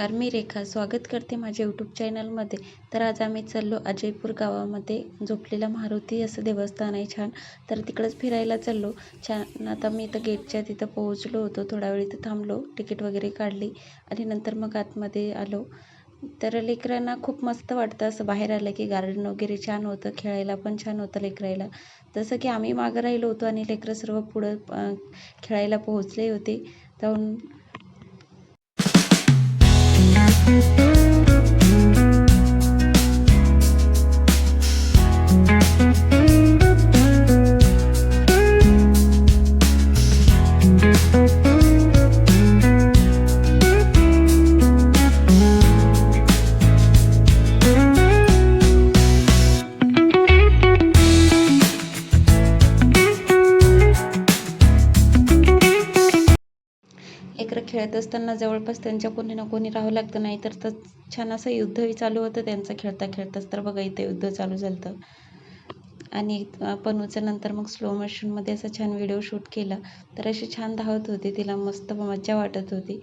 रेखा. स्वागत करते माझ्या यूट्यूब चॅनलमध्ये तर आज आम्ही चाललो अजयपूर गावामध्ये. झोपलेला मारुती असं देवस्थान आहे छान. तर तिकडंच फिरायला चाललो. छान आता मी इथं गेटच्या तिथं पोहोचलो होतो. थोडा वेळ इथं थांबलो. तिकीट वगैरे काढली. आणि नंतर मग आतमध्ये आलो. तर लेकरांना खूप मस्त वाटतं असं बाहेर आलं की गार्डन वगैरे छान होतं. खेळायला पण छान होतं लेकरायला. जसं की आम्ही मागं राहिलो होतो आणि लेकरं सर्व पुढं खेळायला पोहोचले होते. जाऊन लेकरं खेळत असताना जवळपास त्यांच्या कोणी ना कोणी राहावं लागतं नाही तर छान असं युद्धही चालू होतं त्यांचं खेळता खेळताच तर बघा इथे युद्ध चालू झालं आणि पनूचं नंतर मग स्लो मोशनमध्ये असं छान व्हिडिओ शूट केला तर अशी छान धावत होती तिला मस्त मज्जा वाटत होती.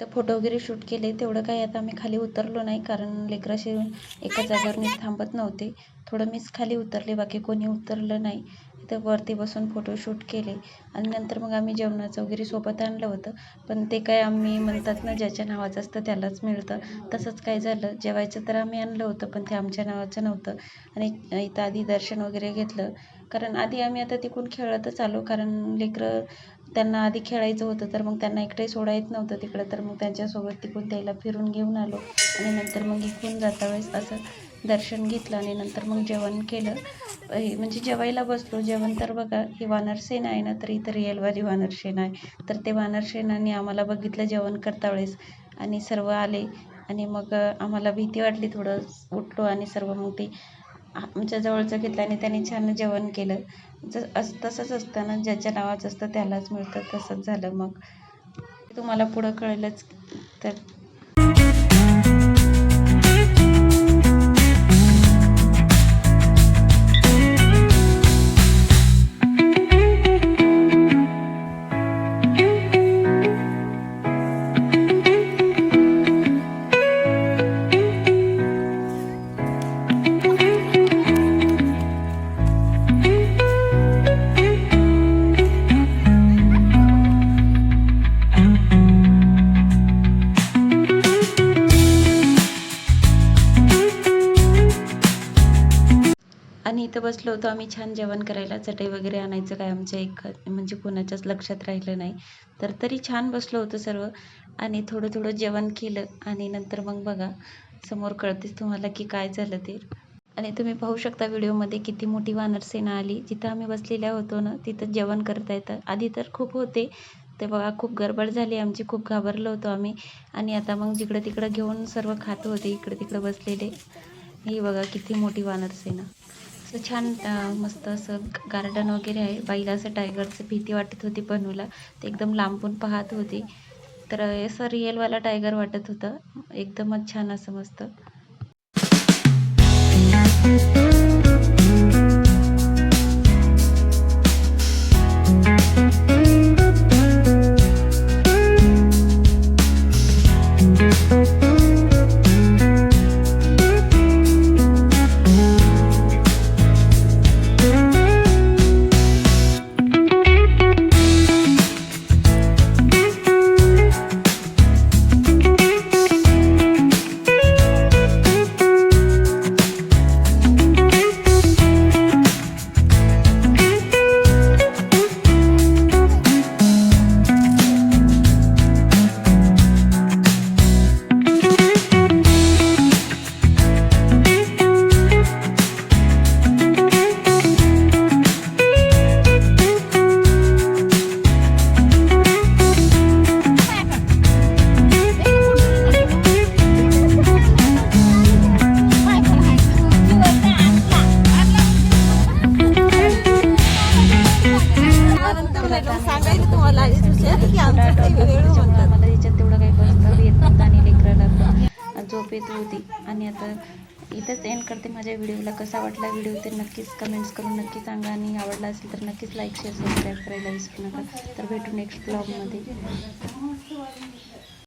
तर फोटो वगैरे शूट केले तेवढं काही आता आम्ही खाली उतरलो नाही कारण लेकराशी एका जागेवर मी थांबत नव्हते. थोडं मीच खाली उतरले बाकी कोणी उतरलं नाही. तर वरती बसून फोटो शूट केले. आणि नंतर मग आम्ही जेवणाचं वगैरे सोबत आणलं होतं. पण ते काय आम्ही म्हणतात ना ज्याच्या नावाचं असतं त्यालाच मिळतं. तसंच काय झालं. जेवायचं तर आम्ही आणलं होतं पण ते आमच्या नावाचं नव्हतं. आणि इथं आधी दर्शन वगैरे घेतलं. कारण आधी आम्ही आता तिकडून खेळतच आलो कारण लेकरं त्यांना आधी खेळायचं होतं तर मग त्यांना एकटंही सोडा येत नव्हतं तिकडं तर मग त्यांच्यासोबत तिकडून त्याला फिरून घेऊन आलो. आणि नंतर मग इकडून जाता वेळेस असं दर्शन घेतलं आणि नंतर मग जेवण केलं. हे म्हणजे जेवायला बसलो. जेवण तर बघा ही वानरसेना आहे ना तर इथं रिअलवाली वानरसेना आहे. तर ते वानरसेनाने आम्हाला बघितलं जेवण करता वेळेस आणि सर्व आले. आणि मग आम्हाला भीती वाटली थोडं. उठलो आणि सर्व मग ते आमच्या जवळचं घेतलं आणि त्याने छान जेवण केलं. जस अस तसंच असतं ना ज्याच्या नावाचं असतं त्यालाच मिळतं तसंच झालं मग. तुम्हाला पुढं कळलंच तर इथं बसलो होतो आम्ही छान जेवण करायला. चटई वगैरे आणायचं काय आमच्या एक म्हणजे कोणाच्याच लक्षात राहिलं नाही. तर तरी छान बसलो होतो सर्व. आणि थोडं थोडं जेवण केलं आणि नंतर मग बघा समोर कळतेच तुम्हाला की काय झालं ते. आणि तुम्ही पाहू शकता व्हिडिओमध्ये किती मोठी वानरसेना आली. जिथं आम्ही बसलेल्या होतो ना तिथं जेवण करता येतं. आधी तर खूप होते. ते बघा खूप गडबड झाली. आमची खूप घाबरलो होतो आम्ही. आणि आता मग जिकडं तिकडं घेऊन सर्व खात होते इकडे तिकडं बसलेले. ही बघा किती मोठी वानरसेना असं छान मस्त असं गार्डन वगैरे आहे. बाईला असं टायगरचं भीती वाटत होती बनूला. ते एकदम लांबून पाहत होती. तर असं रिअलवाला टायगर वाटत होतं. एकदमच छान असं मस्त. त्याच्यामुळे याच्यात तेवढं काही बसता येत नव्हतं आणि लेकराला पण झोप येत होती आणि आता इथंच एंड करते माझ्या व्हिडिओला कसा वाटला व्हिडिओ ते नक्कीच कमेंट्स करून नक्की सांगा आणि आवडला असेल तर नक्कीच लाईक शेअर सबस्क्राईब करायला विसरू नका तर भेटू नेक्स्ट ब्लॉगमध्ये